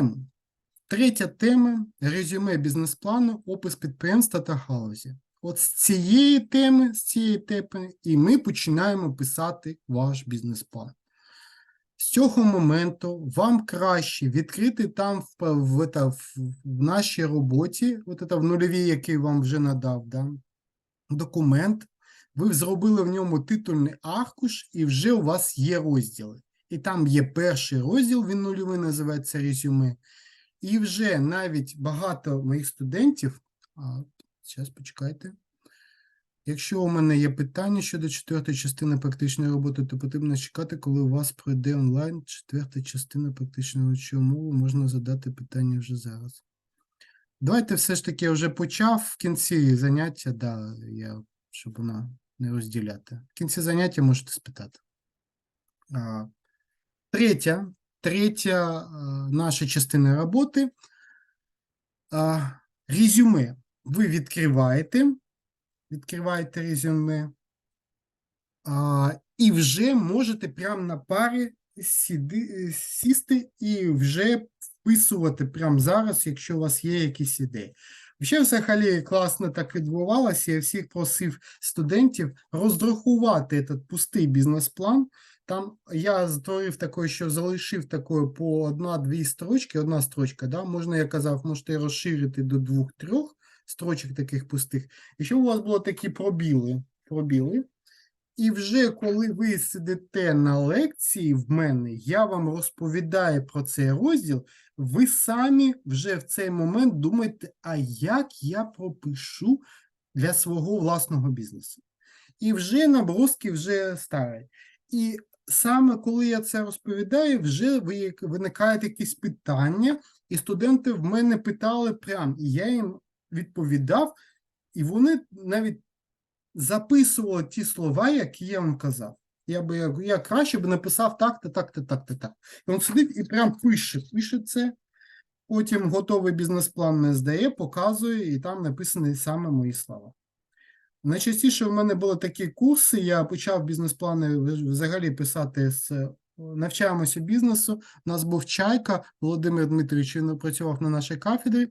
Починаємо. Третя тема резюме бізнес-плану, опис підприємства та галузі. От з цієї теми, з цієї теми, і ми починаємо писати ваш бізнес-план. З цього моменту вам краще відкрити там в, в, в, в, в нашій роботі, от це в нульовій, який вам вже надав, да, документ. Ви зробили в ньому титульний аркуш, і вже у вас є розділи. І там є перший розділ, він нульовий називається резюме. І вже навіть багато моїх студентів, а, зараз почекайте. Якщо у мене є питання щодо четвертої частини практичної роботи, то потрібно чекати, коли у вас пройде онлайн четверта частина практичної робочої мови, можна задати питання вже зараз. Давайте все ж таки я вже почав в кінці заняття, да, я, щоб вона не розділяти. В кінці заняття можете спитати. Третя, третя наша частина роботи. Резюме. Ви відкриваєте, відкриваєте резюме, і вже можете прямо на парі сіди, сісти і вже вписувати прямо зараз, якщо у вас є якісь ідеї. Ще взагалі класно так відбувалося. Я всіх просив студентів роздрахувати цей пустий бізнес-план. Там я створив такий, що залишив такою по одна-дві строчки, одна строчка, да, можна, я казав, можете розширити до двох-трьох строчок таких пустих. І щоб у вас було такі пробіли, пробіли. І вже коли ви сидите на лекції в мене, я вам розповідаю про цей розділ, ви самі вже в цей момент думаєте, а як я пропишу для свого власного бізнесу. І вже наброски вже старі. І саме коли я це розповідаю, вже виникають якісь питання, і студенти в мене питали прям, і я їм відповідав, і вони навіть записували ті слова, які я вам казав. Я би я, краще б написав так-то, так-то, так-то, так. І він сидить і прям пише, пише це. Потім готовий бізнес-план не здає, показує, і там написані саме мої слова. Найчастіше в мене були такі курси, я почав бізнес-плани взагалі писати з е, навчаємося бізнесу. У нас був Чайка Володимир Дмитрович, він працював на нашій кафедрі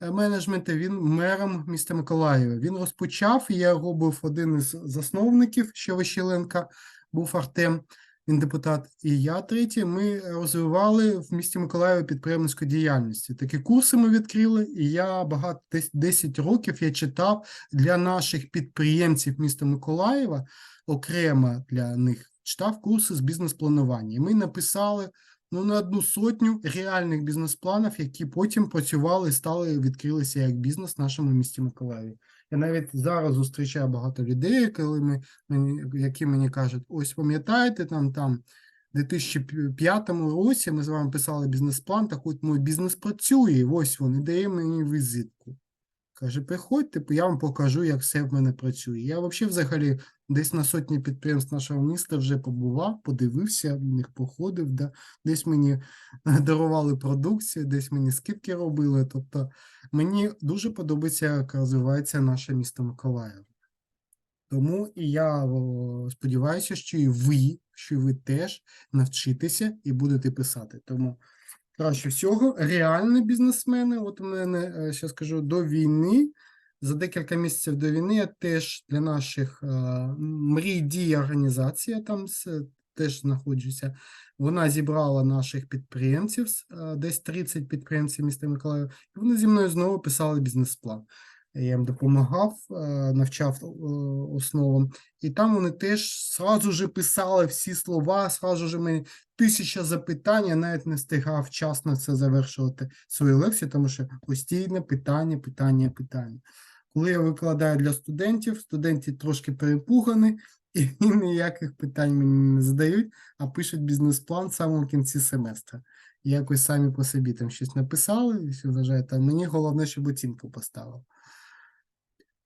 е, менеджменту, він мером міста Миколаєва. Він розпочав, я його був один із засновників, ще Вищеленка, був Артем, він депутат, і я третій. Ми розвивали в місті Миколаєві підприємницьку діяльність. Такі курси ми відкрили, і я багато десь 10 років я читав для наших підприємців міста Миколаєва, окремо для них читав курси з бізнес-планування. І ми написали ну, на одну сотню реальних бізнес-планів, які потім працювали і стали відкрилися як бізнес в нашому місті Миколаєві. Я навіть зараз зустрічаю багато людей, коли ми, мені, які мені кажуть, ось пам'ятаєте, там там в 2005 році ми з вами писали бізнес-план, так от мій бізнес працює, ось він, і дає мені візитку. Каже, приходьте, я вам покажу, як все в мене працює. Я взагалі взагалі десь на сотні підприємств нашого міста вже побував, подивився, в них походив, да? десь мені дарували продукцію, десь мені скидки робили. Тобто мені дуже подобається, як розвивається наше місто Миколаїв. Тому і я сподіваюся, що і ви, що ви теж навчитеся і будете писати. Тому краще всього, реальні бізнесмени, от у мене, ще скажу, до війни, за декілька місяців до війни я теж для наших е, мрій дії організація там теж знаходжуся. Вона зібрала наших підприємців, е, десь 30 підприємців міста Миколаїв, і вони зі мною знову писали бізнес-план. Я їм допомагав, е, навчав основам. І там вони теж сразу же писали всі слова, сразу же мені тисяча запитань, я навіть не встигав вчасно це завершувати свою лекцію, тому що постійне питання, питання, питання. Коли я викладаю для студентів, студенти трошки перепугані і ніяких питань мені не задають, а пишуть бізнес-план в самому кінці семестра. Якось самі по собі там щось написали, все вважають, а мені головне, щоб оцінку поставив.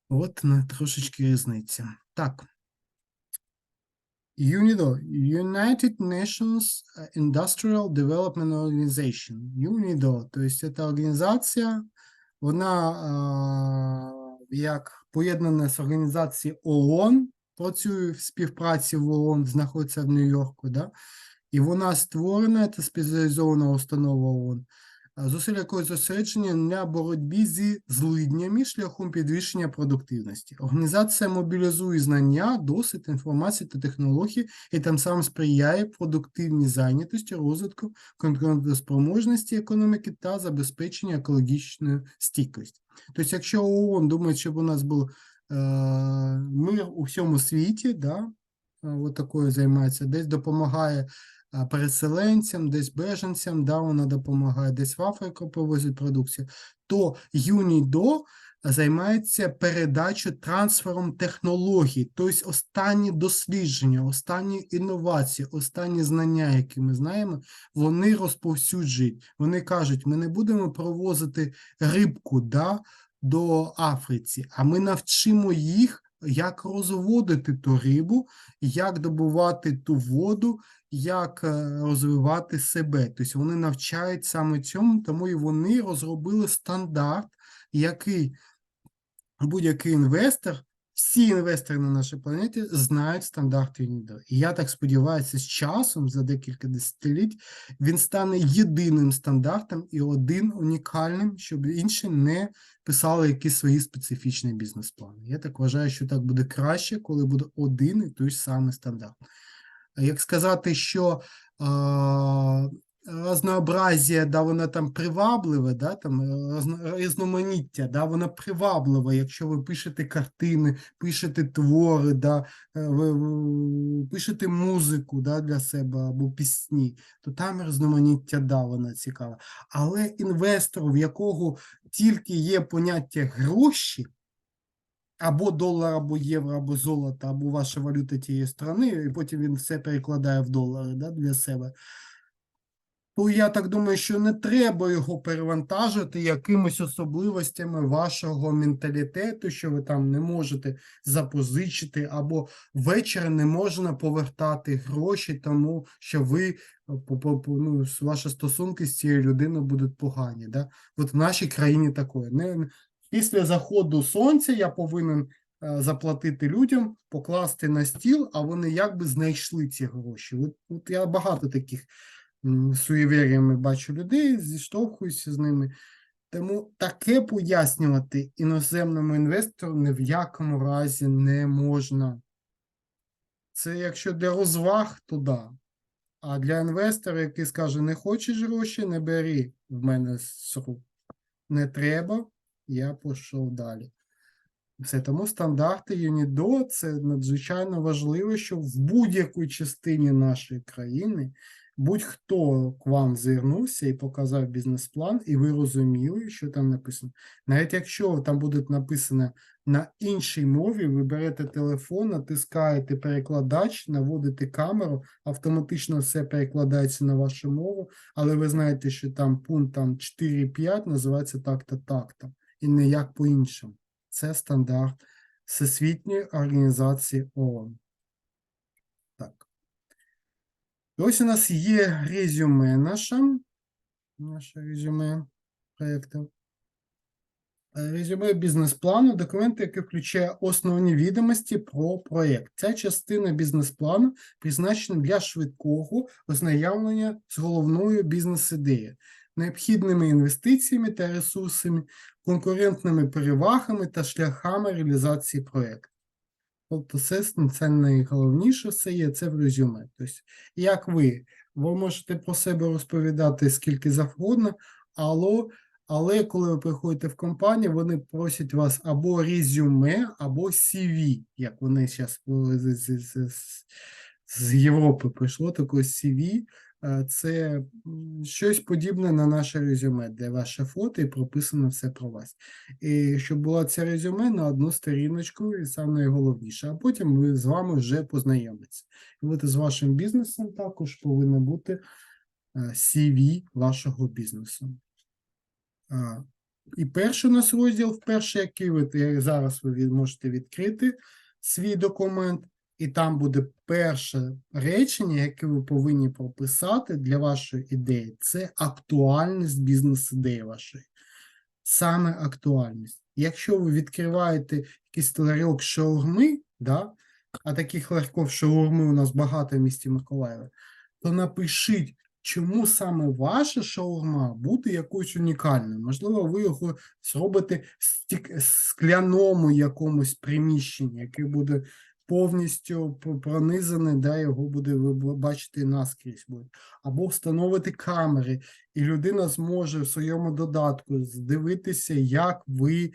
От на трошечки різниця. Так. UNIDO, United Nations Industrial Development Organization. UNIDO, то есть це організація, вона як поєднана з організацією ООН, працює в співпраці в ООН, знаходиться в Нью-Йорку, да? і вона створена, це спеціалізована установа ООН, зусилля якої зосереджені на боротьбі зі злиднями шляхом підвищення продуктивності. Організація мобілізує знання, досвід, інформацію та технології і тим самим сприяє продуктивній зайнятості, розвитку конкурентоспроможності економіки та забезпечення екологічної стійкості. Тобто, якщо ООН думає, щоб у нас був е, мир у всьому світі, да, е, от такою займається, десь допомагає переселенцям, десь беженцям, да, вона допомагає, десь в Африку повозить продукцію, то ЮНІДО займається передачею трансфером технологій, тобто останні дослідження, останні інновації, останні знання, які ми знаємо, вони розповсюджують. Вони кажуть, ми не будемо провозити рибку да, до Африці, а ми навчимо їх, як розводити ту рибу, як добувати ту воду, як е, розвивати себе. Тобто вони навчають саме цьому, тому і вони розробили стандарт, який будь-який інвестор, всі інвестори на нашій планеті знають стандарт UNIDO. І я так сподіваюся, з часом, за декілька десятиліть, він стане єдиним стандартом і один унікальним, щоб інші не писали якісь свої специфічні бізнес-плани. Я так вважаю, що так буде краще, коли буде один і той самий стандарт. Як сказати, що разнообразие, да, вона там привабливе, да, там різноманіття, да, вона приваблива, якщо ви пишете картини, пишете твори, да, е, ви, пишете музику да, для себе або пісні, то там різноманіття, да, вона цікава. Але інвестору, в якого тільки є поняття гроші, або долар, або євро, або золото, або ваша валюта тієї країни, і потім він все перекладає в долари да, для себе. То я так думаю, що не треба його перевантажити якимись особливостями вашого менталітету, що ви там не можете запозичити, або ввечері не можна повертати гроші, тому що ви по- ну, ваші стосунки з цією людиною будуть погані. Да? От в нашій країні такое. Не, після заходу сонця я повинен е, заплатити людям, покласти на стіл, а вони якби знайшли ці гроші. От, от я багато таких суєвір'ями бачу людей, зіштовхуюся з ними. Тому таке пояснювати іноземному інвестору ні в якому разі не можна. Це якщо для розваг, то да. А для інвестора, який скаже, не хочеш гроші, не бери в мене з рук. Не треба, я пішов далі. Все, тому стандарти ЮНІДО це надзвичайно важливо, щоб в будь-якій частині нашої країни будь-хто к вам звернувся і показав бізнес-план, і ви розуміли, що там написано. Навіть якщо там буде написано на іншій мові, ви берете телефон, натискаєте перекладач, наводите камеру, автоматично все перекладається на вашу мову, але ви знаєте, що там пункт там 4.5 називається так-то, так-то, і не як по-іншому. Це стандарт Всесвітньої організації ООН. Так. І ось у нас є резюме наше. Наше резюме проєкту. Е, Резюме бізнес-плану, документ, який включає основні відомості про проєкт. Ця частина бізнес-плану призначена для швидкого ознайомлення з головною бізнес-ідеєю, необхідними інвестиціями та ресурсами, конкурентними перевагами та шляхами реалізації проєкту. Тобто, це, це найголовніше все є це в резюме. Тобто, як ви, ви можете про себе розповідати скільки завгодно, але, але коли ви приходите в компанію, вони просять вас або резюме, або CV, як вони зараз з, з, з, з Європи прийшло таке CV. Е, Це щось подібне на наше резюме, де ваше фото і прописано все про вас. І щоб було це резюме на одну сторіночку, і саме найголовніше, а потім ми з вами вже познайомитися. І от з вашим бізнесом також повинно бути е, CV вашого бізнесу. І перший у нас розділ, вперше, який ви е, зараз ви можете відкрити свій документ, і там буде перше речення, яке ви повинні прописати для вашої ідеї. Це актуальність бізнес-ідеї вашої. Саме актуальність. Якщо ви відкриваєте якийсь ларьок шаурми, да, а таких ларьків шаурми у нас багато в місті Миколаєва, то напишіть, чому саме ваша шаурма буде якоюсь унікальною. Можливо, ви його зробите в скляному якомусь приміщенні, яке буде повністю пронизаний, да, його буде ви бачити наскрізь буде. Або встановити камери, і людина зможе в своєму додатку здивитися, як ви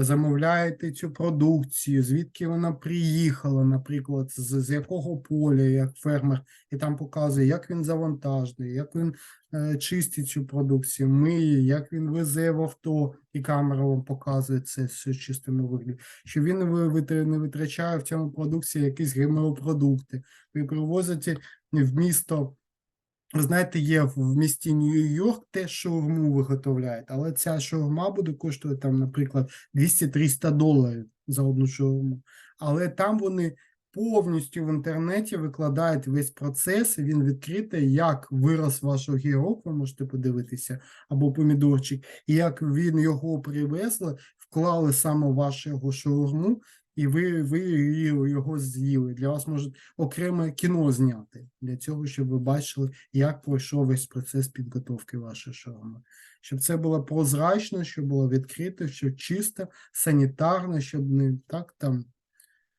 замовляєте цю продукцію, звідки вона приїхала, наприклад, з, з якого поля, як фермер, і там показує, як він завантажений, як він е, чистить цю продукцію, миє, як він везе в авто, і камера вам показує це все чистому вигляді, що він ви- не витрачає в цьому продукції якісь ГМО-продукти. Ви привозите в місто. Ви знаєте, є в місті Нью-Йорк теж шаурму виготовляють, але ця шаурма буде коштувати там, наприклад, 200-300 доларів за одну шаурму. Але там вони повністю в інтернеті викладають весь процес, він відкритий, як вирос ваш огірок, ви можете подивитися, або помідорчик, і як він його привезли, вклали саме в вашу його шаурму, і ви, ви його з'їли. Для вас можуть окреме кіно зняти для цього, щоб ви бачили, як пройшов весь процес підготовки вашої шаурми. Щоб це було прозрачно, щоб було відкрите, щоб чисто, санітарно, щоб не так там,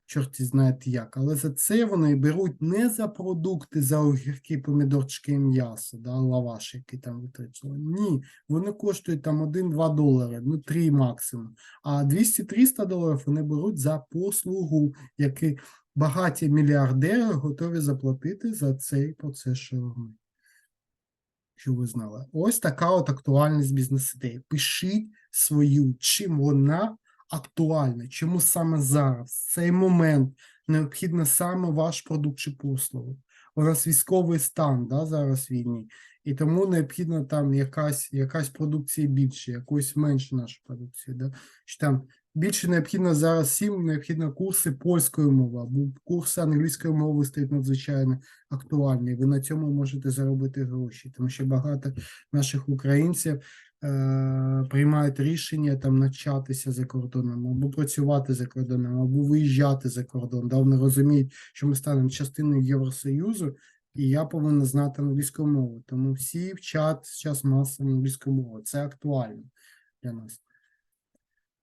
чорті знаєте як. Але за це вони беруть не за продукти, за огірки, помідорчики і м'ясо, да, лаваш, який там витрачали. Ні, вони коштують там 1-2 долари, ну 3 максимум. А 200-300 доларів вони беруть за послугу, які багаті мільярдери готові заплатити за цей процес шаурми. Що ви знали? Ось така от актуальність бізнес-ідеї. Пишіть свою, чим вона актуальна, чому саме зараз, в цей момент необхідно саме ваш продукт чи послугу. У нас військовий стан да, зараз війні, і тому необхідно там якась, якась продукція більше, якоїсь менше нашої продукції. Да? Що там більше необхідно зараз всім необхідно курси польської мови або курси англійської мови стають надзвичайно актуальні. Ви на цьому можете заробити гроші, тому що багато наших українців приймають рішення там навчатися за кордоном, або працювати за кордоном, або виїжджати за кордон. Да? Вони розуміють, що ми станемо частиною Євросоюзу, і я повинен знати англійську мову. Тому всі вчать зараз масово англійську мову. Це актуально для нас.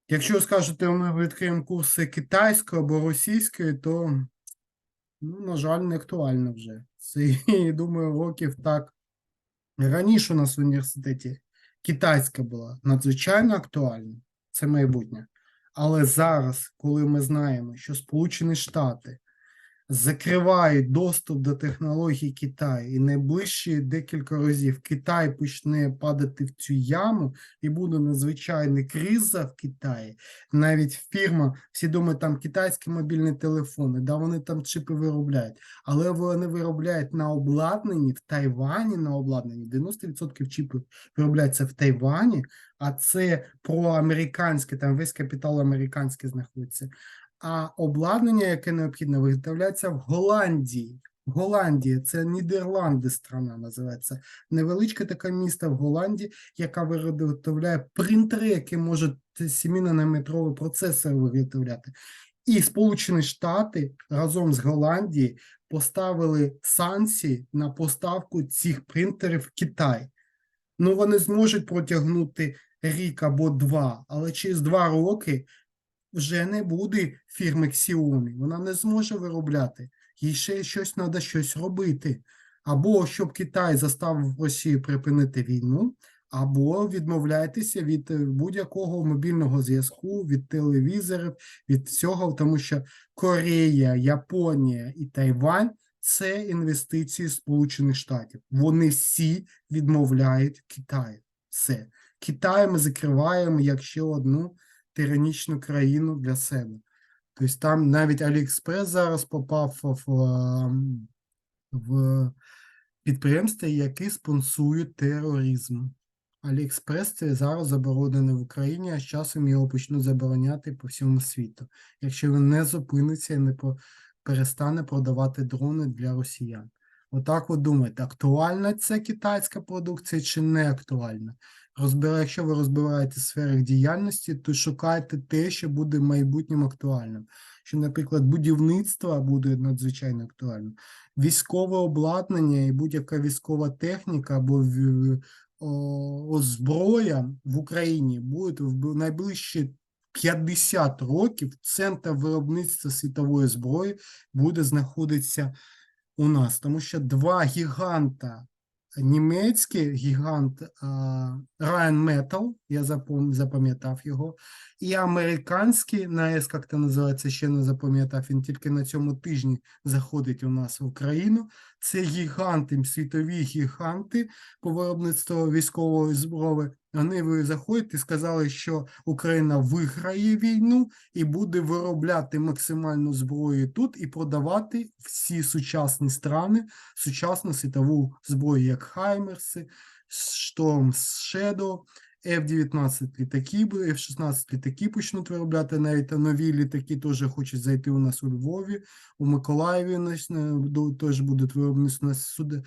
Якщо скажете, ми відкриємо курси китайської або російської, то, ну, на жаль, не актуально вже. Це, думаю, років так. Раніше у нас в університеті китайська була надзвичайно актуальна, це майбутнє. Але зараз, коли ми знаємо, що Сполучені Штати закривають доступ до технологій Китаю, і найближчі декілька разів Китай почне падати в цю яму, і буде надзвичайна криза в Китаї. Навіть фірма, всі думають, там китайські мобільні телефони, да, вони там чипи виробляють, але вони виробляють на обладнанні в Тайвані на обладнанні. 90% чипів виробляється в Тайвані, а це проамериканське, там весь капітал американський знаходиться. А обладнання, яке необхідно, виготовляється в Голландії. В Голландії це Нідерланди страна називається. Невеличке таке місто в Голландії, яка виготовляє принтери, які можуть 7-нанометровий процесор виготовляти. І Сполучені Штати разом з Голландією поставили санкції на поставку цих принтерів в Китай. Ну, вони зможуть протягнути рік або два, але через два роки вже не буде фірми Xiaomi. Вона не зможе виробляти. Їй ще щось треба щось робити. Або щоб Китай заставив Росію припинити війну, або відмовляйтеся від е, будь-якого мобільного зв'язку, від телевізорів, від всього, тому що Корея, Японія і Тайвань це інвестиції Сполучених Штатів. Вони всі відмовляють Китаю. Все. Китай ми закриваємо як ще одну тиранічну країну для себе. Тобто там навіть Аліекспрес зараз попав в, в, ем, підприємства, які спонсують тероризм. Аліекспрес це зараз заборонений в Україні, а з часом його почнуть забороняти по всьому світу, якщо він не зупиниться і не перестане продавати дрони для росіян. Отак от думаєте, актуальна ця китайська продукція чи не актуальна? Розбира, якщо ви розбираєте сфери діяльності, то шукайте те, що буде в майбутньому актуальним. що, наприклад, будівництво буде надзвичайно актуально, військове обладнання і будь-яка військова техніка або зброя в Україні буде в найближчі 50 років центр виробництва світової зброї буде знаходитися у нас, тому що два гіганта німецький гігант Ryan Metal, я запам'ятав його, і американський НАЕС, як це називається, ще не запам'ятав, він тільки на цьому тижні заходить у нас в Україну. Це гіганти, світові гіганти по виробництву військової зброї. Ви і сказали, що Україна виграє війну і буде виробляти максимальну зброю тут і продавати всі сучасні страни сучасну світову зброю, як Хаймерси, Шторм Shadow, F-19 літаки, бу- F-16 літаки почнуть виробляти, навіть нові літаки теж хочуть зайти у нас у Львові, у Миколаєві е, теж будуть виробництво нас суди,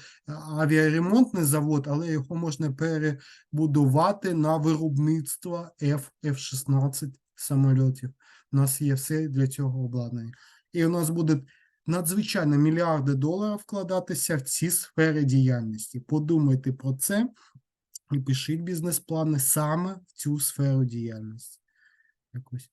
авіаремонтний завод, але його можна перебудувати на виробництво F, F-16 самольотів. У нас є все для цього обладнання. І у нас буде надзвичайно мільярди доларів вкладатися в ці сфери діяльності. Подумайте про це і пишіть бізнес-плани саме в цю сферу діяльності. Якось.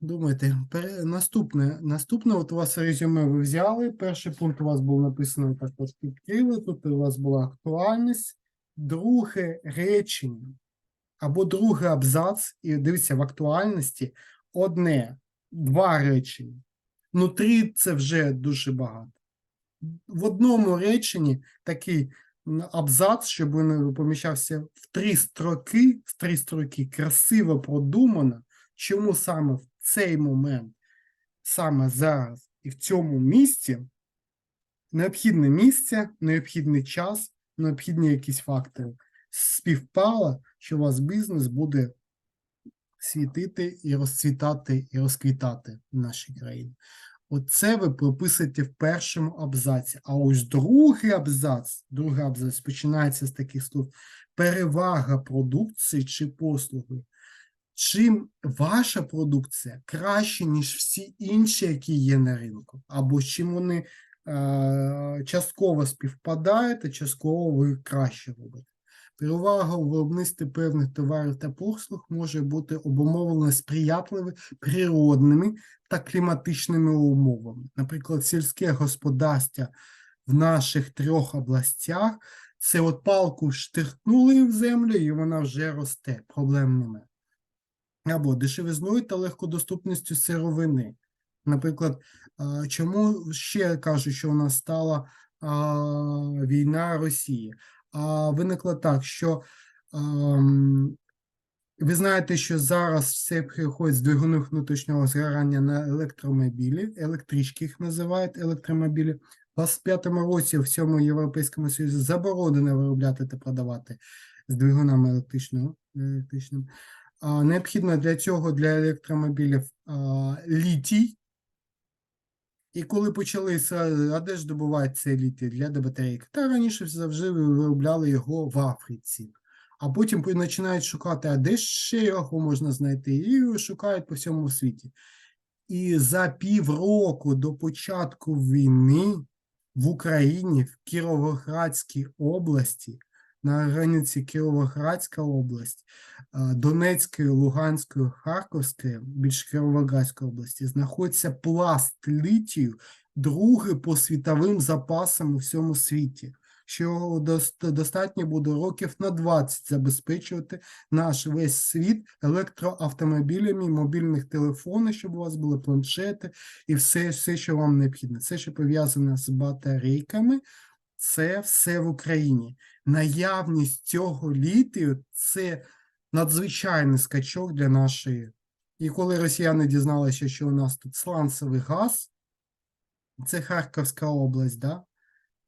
Думайте, наступне, наступне, от у вас резюме ви взяли. Перший пункт у вас був написано так от відкрили, тут у вас була актуальність. Друге речення або другий абзац, і дивіться, в актуальності одне, два речення. Ну, три це вже дуже багато. В одному реченні такий абзац, щоб він поміщався в три строки, в три строки, красиво продумано, чому саме в цей момент, саме зараз і в цьому місці необхідне місце, необхідний час, необхідні якісь фактори. Співпало, що у вас бізнес буде світити і розцвітати, і розквітати в нашій країні. Оце ви прописуєте в першому абзаці. А ось другий абзац, другий абзац починається з таких слов: перевага продукції чи послуги. Чим ваша продукція краще, ніж всі інші, які є на ринку, або чим вони е, частково співпадають, а частково ви краще робите. Перевага у виробництві певних товарів та послуг може бути обумовлена сприятливими природними та кліматичними умовами. Наприклад, сільське господарство в наших трьох областях це от палку штиркнули в землю, і вона вже росте, проблем немає. Або дешевизною та легкодоступністю сировини. Наприклад, чому ще кажуть, що у нас стала війна Росії? А виникло так, що ам, ви знаєте, що зараз все переходить з двигунів внутрішнього згорання на електромобілі, електрички їх називають електромобілі. У 25-му році в всьому Європейському Союзі заборонено виробляти та продавати з двигунами електричного, електричним. Необхідно для цього для електромобілів літій. І коли почалися, а де ж добувають цей літій для батарейок? Та раніше завжди виробляли його в Африці. А потім починають шукати, а де ще його можна знайти, і шукають по всьому світі. І за півроку до початку війни в Україні, в Кіровоградській області, на границі Кіровоградська область, Донецької, Луганської, Харківської, більш Кіровоградської області, знаходиться пласт літію, другий по світовим запасам у всьому світі, що дос- достатньо буде років на 20 забезпечувати наш весь світ електроавтомобілями, мобільних телефонів, щоб у вас були планшети і все, все, що вам необхідно. Все, що пов'язане з батарейками, це все в Україні. Наявність цього літію це надзвичайний скачок для нашої. І коли росіяни дізналися, що у нас тут сланцевий газ, це Харківська область, да?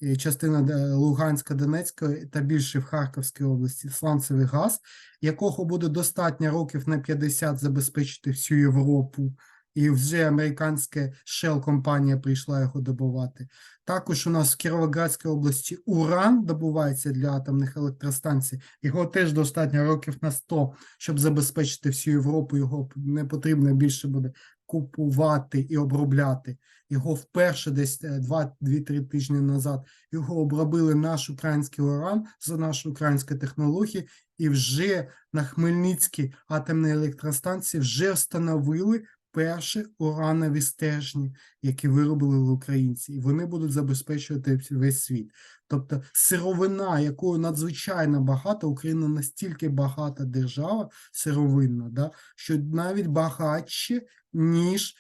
і частина Луганська, Донецька та більше в Харківській області сланцевий газ, якого буде достатньо років на 50 забезпечити всю Європу і вже американська Shell компанія прийшла його добувати. Також у нас в Кіровоградській області уран добувається для атомних електростанцій. Його теж достатньо років на 100, щоб забезпечити всю Європу. Його не потрібно більше буде купувати і обробляти. Його вперше десь 2-3 тижні назад його обробили наш український уран за нашу українську технологію, і вже на Хмельницькій атомній електростанції вже встановили перші уранові стержні, які виробили українці, і вони будуть забезпечувати весь світ. Тобто сировина, якою надзвичайно багато, Україна настільки багата держава сировинна, да, що навіть багатше, ніж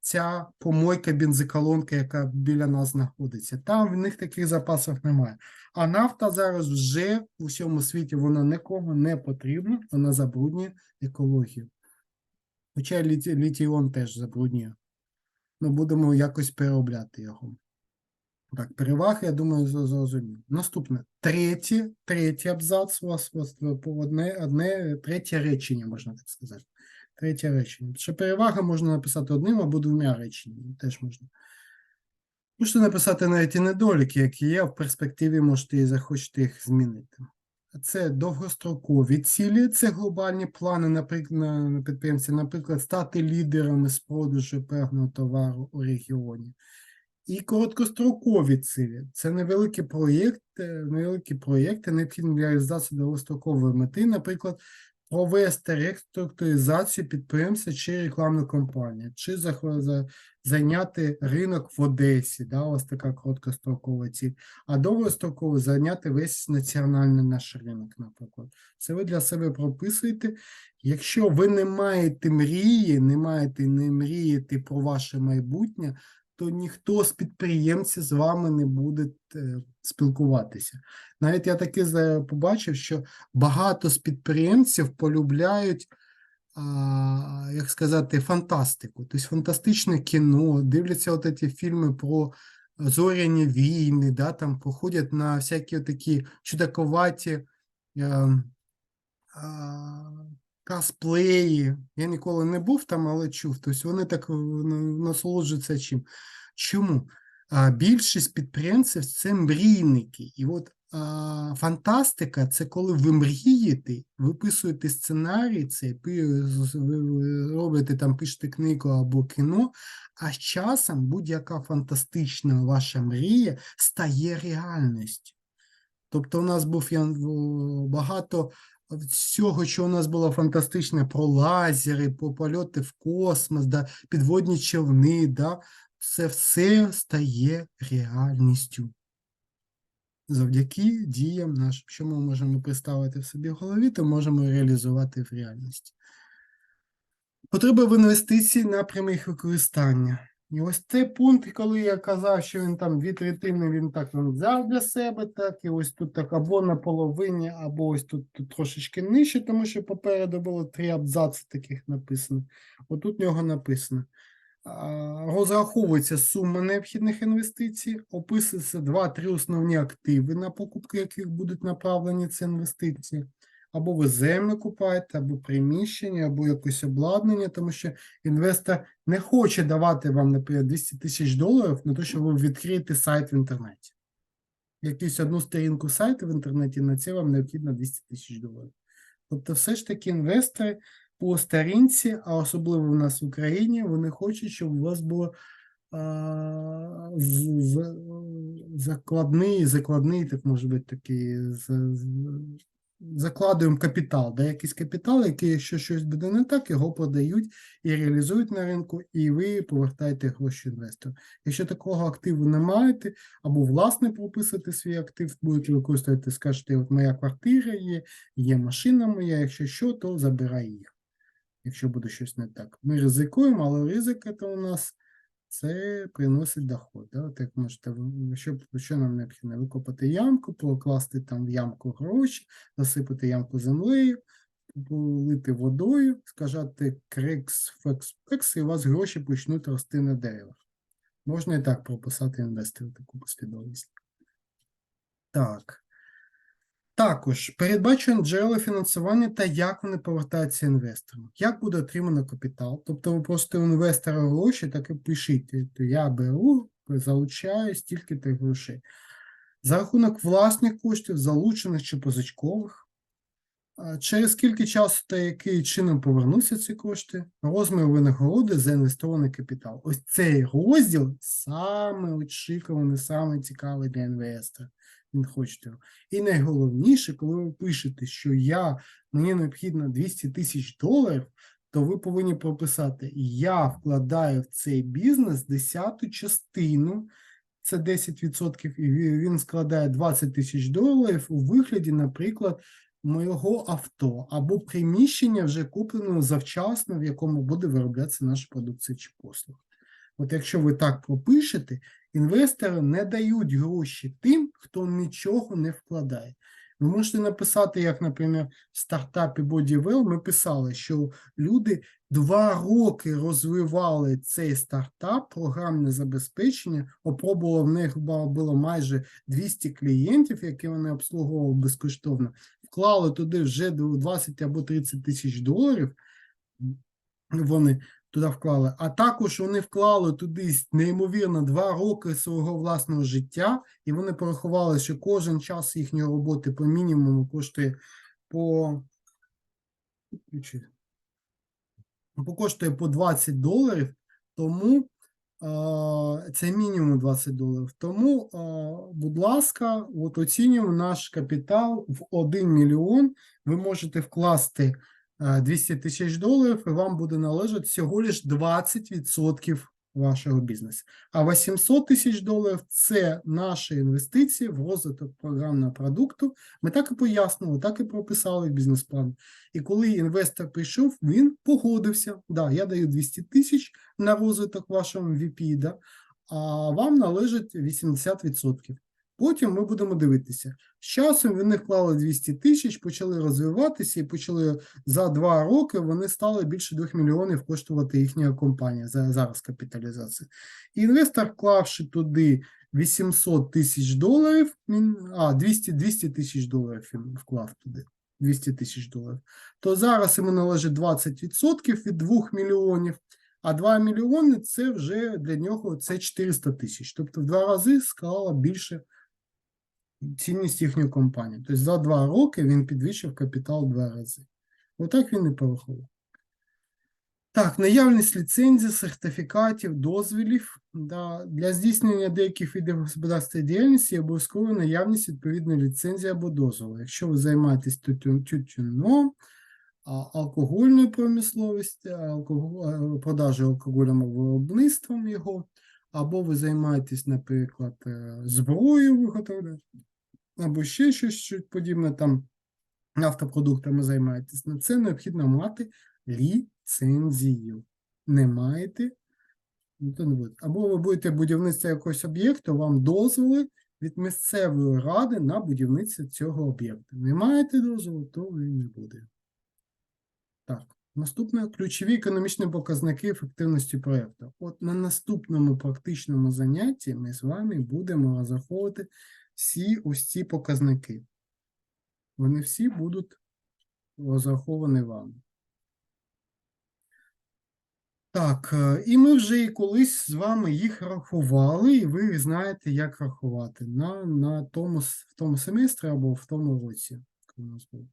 ця помойка бензоколонка, яка біля нас знаходиться. Там в них таких запасів немає. А нафта зараз вже у всьому світі вона нікому не потрібна, вона забруднює екологію. Хоча літі, літіон теж забруднює. Ну, будемо якось переробляти його. Так, переваги, я думаю, зрозумів. Наступне. Третє, третій абзац у вас, одне, одне, третє речення, можна так сказати. Третє речення. Що перевага можна написати одним або двома реченнями. Теж можна. Можете написати навіть і недоліки, які є, а в перспективі можете і захочете їх змінити. Це довгострокові цілі, це глобальні плани, на підприємці, наприклад, стати лідерами з продажу певного товару у регіоні. І короткострокові цілі це невеликі проєкти, невеликі проєкти, необхідні для реалізації довгострокової мети, наприклад, провести реструктуризацію підприємства чи рекламну кампанію, чи зайняти ринок в Одесі, да, вас така короткострокова ціль, а довгостроково зайняти весь національний наш ринок, наприклад. Це ви для себе прописуєте. Якщо ви не маєте мрії, не маєте не мрієте про ваше майбутнє, то ніхто з підприємців з вами не буде е, спілкуватися. Навіть я таки побачив, що багато з підприємців полюбляють, як сказати, фантастику, тобто фантастичне кіно, дивляться от ці фільми про зоряні війни, да, там походять на всякі такі чудаковаті. Е, а, Косплеї. Я ніколи не був там, але чув. Тобто вони так е, насолоджуються чим. Чому? А, більшість підприємців це мрійники. І от а, фантастика це коли ви мрієте, виписуєте сценарій, це ви- робите там, пишете книгу або кіно, а з часом будь-яка фантастична ваша мрія стає реальністю. Тобто, у нас був багато всього, що у нас було фантастичне про лазери, про польоти в космос, да, підводні човни, да, це все стає реальністю. Завдяки діям нашим, що ми можемо представити в собі в голові, то можемо реалізувати в реальності. Потреба в інвестиції на прямих використання. І ось цей пункт, коли я казав, що він там дві третини, він так він взяв для себе, так, і ось тут так або на половині, або ось тут, тут трошечки нижче, тому що попереду було три абзаци таких написано. Отут в нього написано. Розраховується сума необхідних інвестицій, описується два-три основні активи, на покупку яких будуть направлені ці інвестиції. Або ви землю купаєте, або приміщення, або якесь обладнання, тому що інвестор не хоче давати вам, наприклад, 200 тисяч доларів на те, щоб ви відкриєте сайт в інтернеті. Якусь одну сторінку сайту в інтернеті, на це вам необхідно 200 тисяч доларів. Тобто, все ж таки інвестори по сторінці, а особливо в нас в Україні, вони хочуть, щоб у вас було а, закладний, закладний, так може бути такий, закладуємо капітал, да, якийсь капітал, який, якщо щось буде не так, його продають і реалізують на ринку, і ви повертаєте гроші інвестору. Якщо такого активу не маєте, або власне прописати свій актив, будете використовувати, скажете, от моя квартира є, є машина моя, якщо що, то забирай їх, якщо буде щось не так. Ми ризикуємо, але ризик це у нас це приносить доход. Да? От як можете, що, що нам необхідно? Викопати ямку, покласти там в ямку гроші, засипати ямку землею, полити водою, сказати фекс, фекс, і у вас гроші почнуть рости на деревах. Можна і так прописати інвестору таку послідовність. Так. Також передбачуємо джерела фінансування та як вони повертаються інвесторам. Як буде отримано капітал? Тобто ви просто інвестора гроші так і пишіть, то я беру, залучаю стільки-то грошей. За рахунок власних коштів, залучених чи позичкових. Через скільки часу та який чином повернуться ці кошти, розмір винагороди за інвестований капітал. Ось цей розділ саме очікуваний, саме цікавий для інвестора. Він хоче. І найголовніше, коли ви пишете, що я, мені необхідно 200 тисяч доларів, то ви повинні прописати: я вкладаю в цей бізнес десяту частину, це 10%, і він складає 20 тисяч доларів у вигляді, наприклад, моєго авто або приміщення вже купленого завчасно, в якому буде вироблятися наша продукція чи послуга. От якщо ви так пропишете, інвестори не дають гроші тим, хто нічого не вкладає. Ви можете написати, як, наприклад, в стартапі Bodywell ми писали, що люди два роки розвивали цей стартап, програмне забезпечення, опробувало в них було майже 200 клієнтів, які вони обслуговували безкоштовно, вклали туди вже 20 або 30 тисяч доларів, вони туди вклали, а також вони вклали туди неймовірно два роки свого власного життя, і вони порахували, що кожен час їхньої роботи по мінімуму коштує по, по коштує по 20 доларів, тому це мінімум 20 доларів. Тому, будь ласка, от оцінюємо наш капітал в 1 мільйон. Ви можете вкласти 200 тисяч доларів, і вам буде належати всього лиш 20% вашого бізнесу. А 800 тисяч доларів це наші інвестиції в розвиток програмного продукту. Ми так і пояснили, так і прописали в бізнес-план. І коли інвестор прийшов, він погодився. Да, я даю 200 тисяч на розвиток вашому VP, да, а вам належить 80%. Потім ми будемо дивитися. З часом вони вклали 200 тисяч, почали розвиватися і почали за два роки вони стали більше 2 мільйонів коштувати їхня компанія за зараз капіталізація. Інвестор, вклавши туди 800 тисяч доларів, а 200, 200 тисяч доларів він вклав туди. 200 тисяч доларів, то зараз йому належить 20% від 2 мільйонів, а 2 мільйони це вже для нього це 400 тисяч. Тобто в два рази склала більше цінність їхньої компанії. Тобто за два роки він підвищив капітал два рази. Отак він і порахував. Так, наявність ліцензій, сертифікатів, дозвілів да, для здійснення деяких видів господарської діяльності є обов'язково наявність відповідної ліцензії або дозволу. Якщо ви займаєтесь тютюном, алкогольною промисловістю, алкого- е, продажею алкоголю виробництвом його, або ви займаєтесь, наприклад, е, зброєю виготовляєте, або ще щось подібне там нафтопродуктами займаєтесь, на це необхідно мати ліцензію. Не маєте, ну, то не буде. Або ви будете будівництво якогось об'єкту, вам дозволи від місцевої ради на будівництво цього об'єкту. Не маєте дозволу, то і не буде. Так, наступне ключові економічні показники ефективності проєкту. От на наступному практичному занятті ми з вами будемо розраховувати всі ось ці показники. Вони всі будуть розраховані вами. Так, е, і ми вже і колись з вами їх рахували, і ви знаєте, як рахувати на, на тому, в тому семестрі або в тому році. коли у нас було.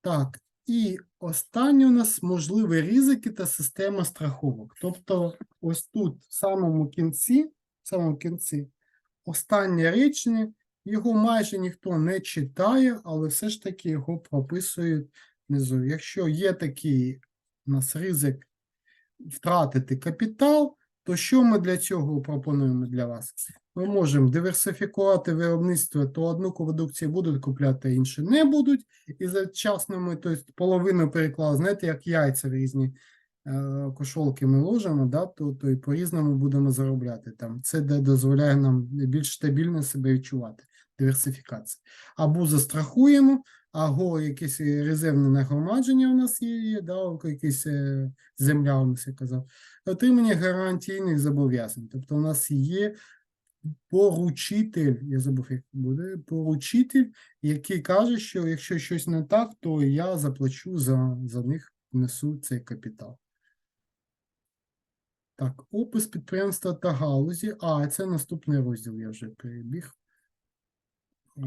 Так, і останнє у нас можливі ризики та система страховок. Тобто, ось тут, в самому кінці, в самому кінці, останнє речення, його майже ніхто не читає, але все ж таки його прописують внизу. Якщо є такий у нас ризик втратити капітал, то що ми для цього пропонуємо для вас? Ми можемо диверсифікувати виробництво, то одну продукцію будуть купляти, а іншу не будуть. І за часними, тобто половину переклали, знаєте, як яйця в різні кошолки ми ложимо, да, то, то і по-різному будемо заробляти там. Це де дозволяє нам більш стабільно себе відчувати. Диверсифікація. Або застрахуємо, або якесь резервне нагромадження у нас є, є да, якась е, земля, у нас я казав. Отримання гарантійних зобов'язань. Тобто у нас є поручитель, я забув, як буде, поручитель, який каже, що якщо щось не так, то я заплачу за, за них, несу цей капітал. Так, опис підприємства та галузі. А, це наступний розділ, я вже перебіг. Е,